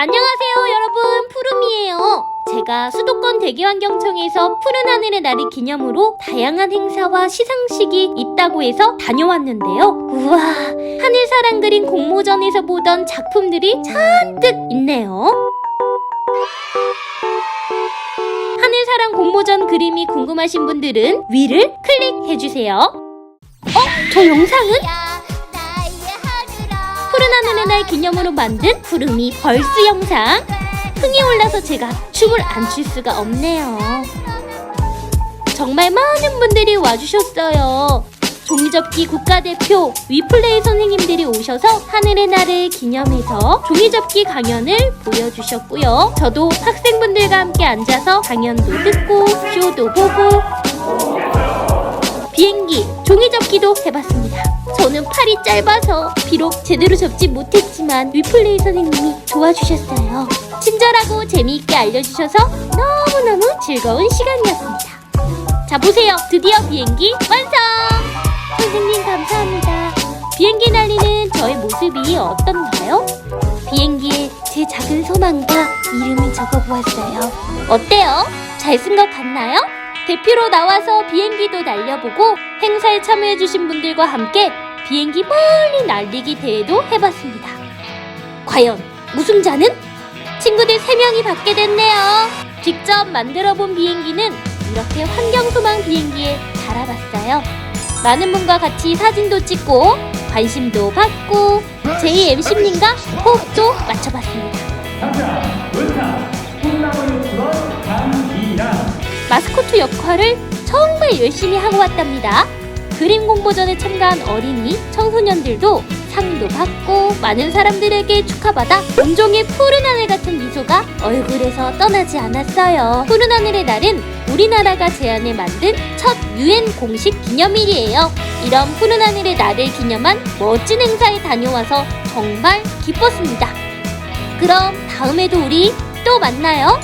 안녕하세요 여러분 푸름이에요 제가 수도권 대기환경청에서 푸른 하늘의 날을 기념으로 다양한 행사와 시상식이 있다고 해서 다녀왔는데요 우와 하늘사랑 그린 공모전에서 보던 작품들이 잔뜩 있네요 하늘사랑 공모전 그림이 궁금하신 분들은 위를 클릭해주세요 어? 저 영상은? 푸른 하늘의 날 기념으로 만든 푸름이 벌스 영상. 흥이 올라서 제가 춤을 안 출 수가 없네요. 정말 많은 분들이 와주셨어요. 종이접기 국가대표 위플레이 선생님들이 오셔서 하늘의 날을 기념해서 종이접기 강연을 보여주셨고요. 저도 학생분들과 함께 앉아서 강연도 듣고 쇼도 보고. 비행기, 종이접기도 해봤습니다. 저는 팔이 짧아서 비록 제대로 접지 못했지만 위플레이 선생님이 도와주셨어요. 친절하고 재미있게 알려주셔서 너무너무 즐거운 시간이었습니다. 자, 보세요. 드디어 비행기 완성! 선생님 감사합니다. 비행기 날리는 저의 모습이 어떤가요? 비행기에 제 작은 소망과 이름을 적어보았어요. 어때요? 잘 쓴 것 같나요? 대표로 나와서 비행기도 날려보고 행사에 참여해주신 분들과 함께 비행기 멀리 날리기 대회도 해봤습니다. 과연 우승자는? 친구들 3명이 받게 됐네요. 직접 만들어본 비행기는 이렇게 환경소망 비행기에 달아봤어요. 많은 분과 같이 사진도 찍고 관심도 받고 제2 MC님과 호 마스코트 역할을 정말 열심히 하고 왔답니다. 그림 공모전에 참가한 어린이, 청소년들도 상도 받고 많은 사람들에게 축하받아 온종일 푸른 하늘 같은 미소가 얼굴에서 떠나지 않았어요. 푸른 하늘의 날은 우리나라가 제안해 만든 첫 UN 공식 기념일이에요. 이런 푸른 하늘의 날을 기념한 멋진 행사에 다녀와서 정말 기뻤습니다. 그럼 다음에도 우리 또 만나요.